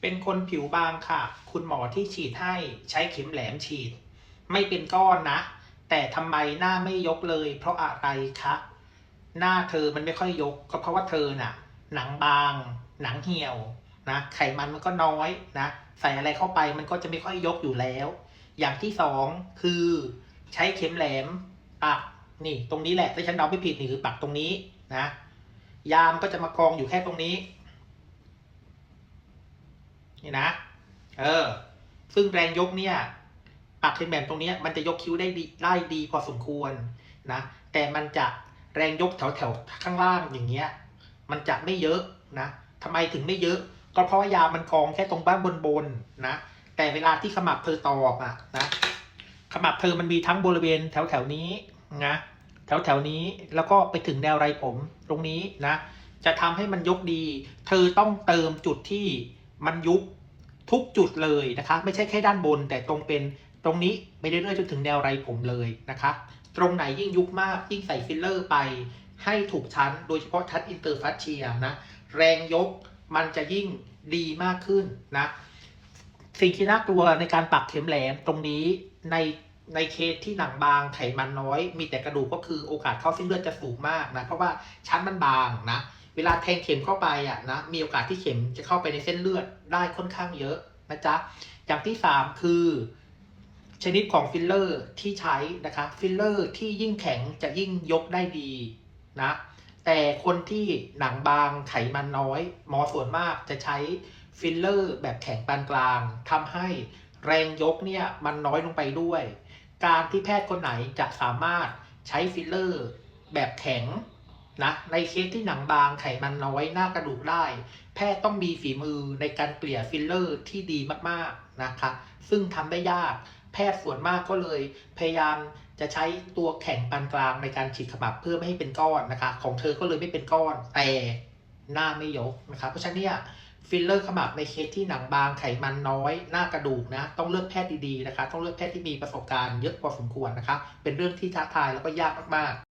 เป็นคนผิวบางค่ะ คุณหมอที่ฉีดให้ใช้เข็มแหลมฉีด ไม่เป็นก้อนนะ แต่ทำไมหน้าไม่ยกเลย เพราะอะไรคะ หน้าเธอมันไม่ค่อยยก ก็เพราะว่าเธอน่ะ หนังบาง หนังเหี่ยวนะ ไขมันมันก็น้อยนะ ใส่อะไรเข้าไปมันก็จะไม่ค่อยยกอยู่แล้ว อย่างที่สองคือใช้เข็มแหลมปักนี่ ตรงนี้แหละที่ฉันเดาไม่ผิดนี่คือปักตรงนี้นะ ยามก็จะมากองอยู่แค่ตรงนี้ นี่นะ เออ ซึ่งแรงยกเนี่ยปักเป็นแบบตรงนี้มันจะยกคิ้วได้ดีได้ดีพอสมควรนะ แต่มันจะแรงยกแถวแถวข้างล่างอย่างเงี้ย มันจะไม่เยอะนะทำไมถึงไม่เยอะ ก็เพราะว่ายามันกองแค่ตรงบ้านบนๆนนะ แต่เวลาที่ขมับเธอตอกอะนะขมับเธอมันมีทั้งบริเวณแถวแถวนี้นะแถวแถวนี้แล้วก็ไปถึงแนวไรผมตรงนี้นะ จะทำให้มันยกดี เธอต้องเติมจุดที่ มันยุบทุกจุดเลยนะคะ ไม่ใช่แค่ด้านบน แต่ตรงเป็นตรงนี้ไปเรื่อยๆจนถึงแนวไรผมเลยนะคะ ตรงไหนยิ่งยุบมากยิ่งใส่ฟิลเลอร์ไป ให้ถูกชั้น โดยเฉพาะชั้นอินเตอร์ฟัชเชียนะแรงยกมันจะยิ่งดีมากขึ้นนะสิ่งที่น่ากลัวในการปักเข็มแหลมตรงนี้ในในเคสที่หนังบางไขมันน้อย มีแต่กระดูกก็คือโอกาสเข้าเส้นเลือดจะสูงมากนะเพราะว่าชั้นมันบางนะ เวลาแทงเข็มเข้าไปอะนะมีโอกาสที่เข็มจะเข้าไปในเส้นเลือดได้ค่อนข้างเยอะนะจ๊ะอย่างที่สามคือ ชนิดของฟิลเลอร์ที่ใช้นะคะฟิลเลอร์ที่ยิ่งแข็งจะยิ่งยกได้ดีนะแต่คนที่หนังบางไขมันน้อย หมอส่วนมากจะใช้ฟิลเลอร์แบบแข็งปานกลางทำให้แรงยกเนี่ยมันน้อยลงไปด้วย การที่แพทย์คนไหนจะสามารถใช้ฟิลเลอร์แบบแข็ง นะในเคสที่หนังบางไขมันน้อยหน้ากระดูกได้ แพทย์ต้องมีฝีมือในการเกลี่ยฟิลเลอร์ที่ดีมากๆนะคะซึ่งทำได้ยากแพทย์ส่วนมากก็เลยพยายามจะใช้ตัวแข็งปานกลางในการฉีดขมับเพื่อไม่ให้เป็นก้อนนะคะ ของเธอก็เลยไม่เป็นก้อนแต่หน้าไม่ยกนะคะเพราะฉะนั้นเนี่ยฟิลเลอร์ขมับในเคสที่หนังบางไขมันน้อย หน้ากระดูกนะ ต้องเลือกแพทย์ดีๆนะคะ ต้องเลือกแพทย์ที่มีประสบการณ์เยอะพอสมควรนะคะ เป็นเรื่องที่ท้าทายแล้วก็ยากมากๆ